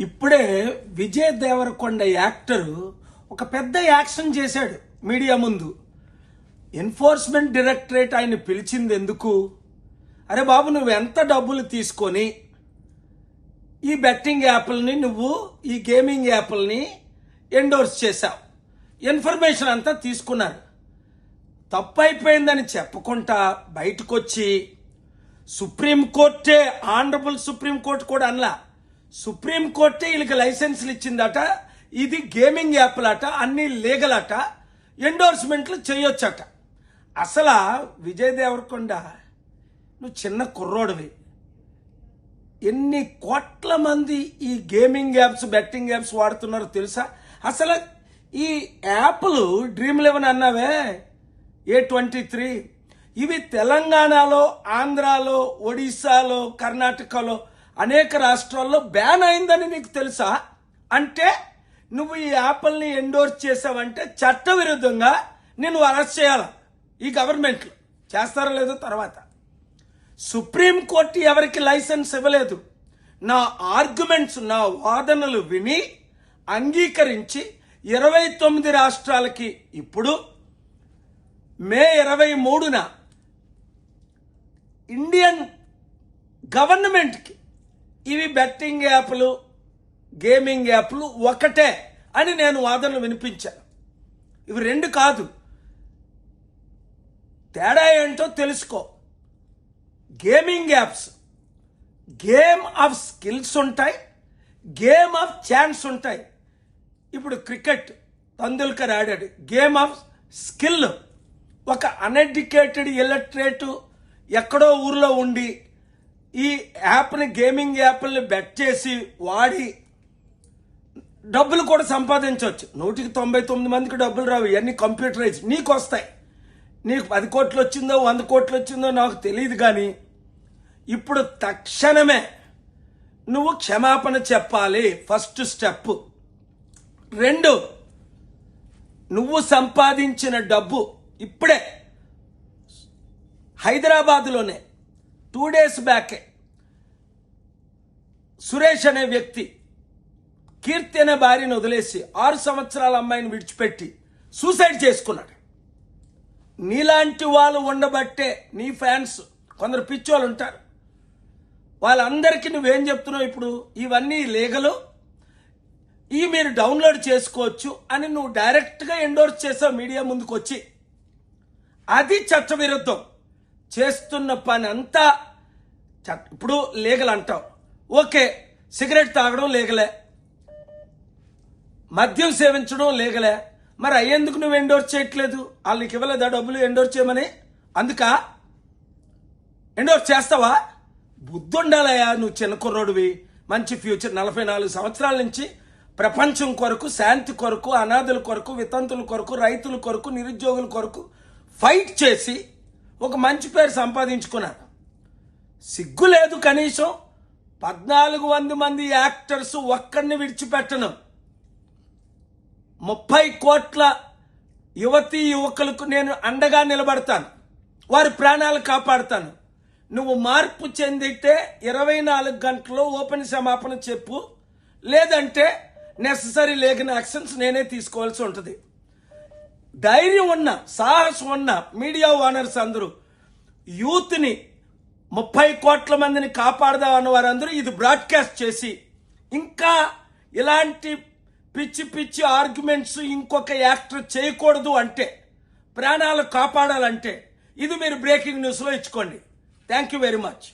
ఇప్పుడే విజయ్ దేవరకొండ యాక్టరు ఒక పెద్ద యాక్షన్ చేశాడు మీడియా ముందు. ఎన్ఫోర్స్మెంట్ డైరెక్టరేట్ ఆయన పిలిచింది ఎందుకు అరే బాబు నువ్వు ఎంత డబ్బులు తీసుకొని ఈ బెట్టింగ్ యాప్లని నువ్వు ఈ గేమింగ్ యాప్లని ఎండోర్స్ చేశావు? ఇన్ఫర్మేషన్ అంతా తీసుకున్నారు. తప్పైపోయిందని చెప్పకుండా బయటకొచ్చి సుప్రీంకోర్టే ఆనరబుల్ సుప్రీంకోర్టు కూడా అనలా. సుప్రీంకోర్టే వీళ్ళకి లైసెన్స్లు ఇచ్చిందట. ఇది గేమింగ్ యాప్లట అన్ని లీగల్ అట ఎండోర్స్మెంట్లు చేయొచ్చట. అసలు విజయ్ దేవరకొండ నువ్వు చిన్న కుర్రోడివి. ఎన్ని కోట్ల మంది ఈ గేమింగ్ యాప్స్ బెట్టింగ్ యాప్స్ వాడుతున్నారో తెలుసా? అసలు ఈ యాప్లు dream eleven అన్నావే? A twenty three? ఇవి తెలంగాణలో ఆంధ్రాలో ఒడిశాలో కర్ణాటకలో అనేక రాష్ట్రాల్లో బ్యాన్ అయిందని నీకు తెలుసా? అంటే నువ్వు ఈ యాప్ల్ని ఎండోర్స్ చేసావంటే చట్టవిరుద్ధంగా నేను అరెస్ట్ చేయాలి ఈ గవర్నమెంట్లు చేస్తారో లేదో తర్వాత. సుప్రీంకోర్టు ఎవరికి లైసెన్స్ ఇవ్వలేదు? నా ఆర్గ్యుమెంట్స్ నా వాదనలు విని అంగీకరించి ఇరవై తొమ్మిది రాష్ట్రాలకి ఇప్పుడు మే ఇరవై మూడున ఇండియన్ గవర్నమెంట్కి ఇవి బెట్టింగ్ యాప్లు గేమింగ్ యాప్లు ఒకటే అని నేను వాదనలు వినిపించాను. ఇవి రెండు కాదు. తేడా ఏంటో తెలుసుకో. Gaming apps. Game of skills ఉంటాయి గేమ్ ఆఫ్ ఛాన్స్ ఉంటాయి. ఇప్పుడు క్రికెట్ తందుల్కర్ ఆడాడు. Game of skill. ఒక అన్ఎడ్యుకేటెడ్ ఇల్లట్రేట్ ఎక్కడో ఊర్లో ఉండి ఈ యాప్ని గేమింగ్ యాప్ని బెట్ చేసి వాడి డబ్బులు కూడా సంపాదించవచ్చు. నూటికి తొంభై తొమ్మిది మందికి డబ్బులు రావు. ఇవన్నీ కంప్యూటరైజ్ నీకు వస్తాయి. నీకు పది కోట్లు వచ్చిందో వంద కోట్లు వచ్చిందో నాకు తెలియదు కానీ ఇప్పుడు తక్షణమే నువ్వు క్షమాపణ చెప్పాలి. ఫస్ట్ స్టెప్ రెండు నువ్వు సంపాదించిన డబ్బు ఇప్పుడే హైదరాబాదులోనే టూ డేస్ బ్యాకే సురేష్ అనే వ్యక్తి కీర్తి అనే భార్యను వదిలేసి ఆరు సంవత్సరాల అమ్మాయిని విడిచిపెట్టి సూసైడ్ చేసుకున్నాడు. నీలాంటి వాళ్ళు ఉండబట్టే నీ ఫ్యాన్స్ కొందరు పిచ్చోళ్ళు ఉంటారు. వాళ్ళందరికీ నువ్వేం చెప్తున్నావు ఇప్పుడు? ఇవన్నీ లీగలు. ఈ మీరు డౌన్లోడ్ చేసుకోవచ్చు అని నువ్వు డైరెక్ట్గా ఎండోర్స్ చేసావు మీడియా ముందుకు వచ్చి అది చట్టవిరుద్ధం. చేస్తున్న పని అంతా ఇప్పుడు లీగల్ అంటావు ఓకే సిగరెట్ తాగడం లీగలే. మద్యం సేవించడం లీగలే. మరి అయ్యేందుకు నువ్వు ఎండోర్స్ చేయట్లేదు? వాళ్ళకి ఇవ్వలేదా డబ్బులు ఎండోర్స్ చేయమని? అందుక? ఎండోర్స్ చేస్తావా? బుద్ధి ఉండాలయ్యా నువ్వు చిన్న కుర్రోడివి. మంచి ఫ్యూచర్ నలభై నాలుగు సంవత్సరాల నుంచి ప్రపంచం కొరకు శాంతి కొరకు అనాథుల కొరకు వితంతుల కొరకు రైతుల కొరకు నిరుద్యోగుల కొరకు ఫైట్ చేసి ఒక మంచి పేరు సంపాదించుకున్నారు సిగ్గు లేదు కనీసం పద్నాలుగు వంద మంది యాక్టర్స్ ఒక్కడిని విడిచిపెట్టను. ముప్పై కోట్ల యువతీ యువకులకు నేను అండగా నిలబడతాను. వారి ప్రాణాలు కాపాడుతాను. నువ్వు మార్పు చెందితే ఇరవై నాలుగు గంటల్లో ఓపెన్ క్షమాపణ చెప్పు. లేదంటే నెససరీ లేగిన యాక్షన్స్ నేనే తీసుకోవాల్సి ఉంటుంది. ధైర్యం ఉన్న సాహసం ఉన్న మీడియా ఓనర్స్ అందరూ యూత్ని ముప్పై కోట్ల మందిని కాపాడదాం అన్న వారందరూ ఇది బ్రాడ్కాస్ట్ చేసి ఇంకా ఇలాంటి పిచ్చి పిచ్చి ఆర్గ్యుమెంట్స్ ఇంకొక యాక్టర్ చేయకూడదు అంటే ప్రాణాలు కాపాడాలంటే ఇది మీరు బ్రేకింగ్ న్యూస్లో ఇచ్చుకోండి. Thank you very much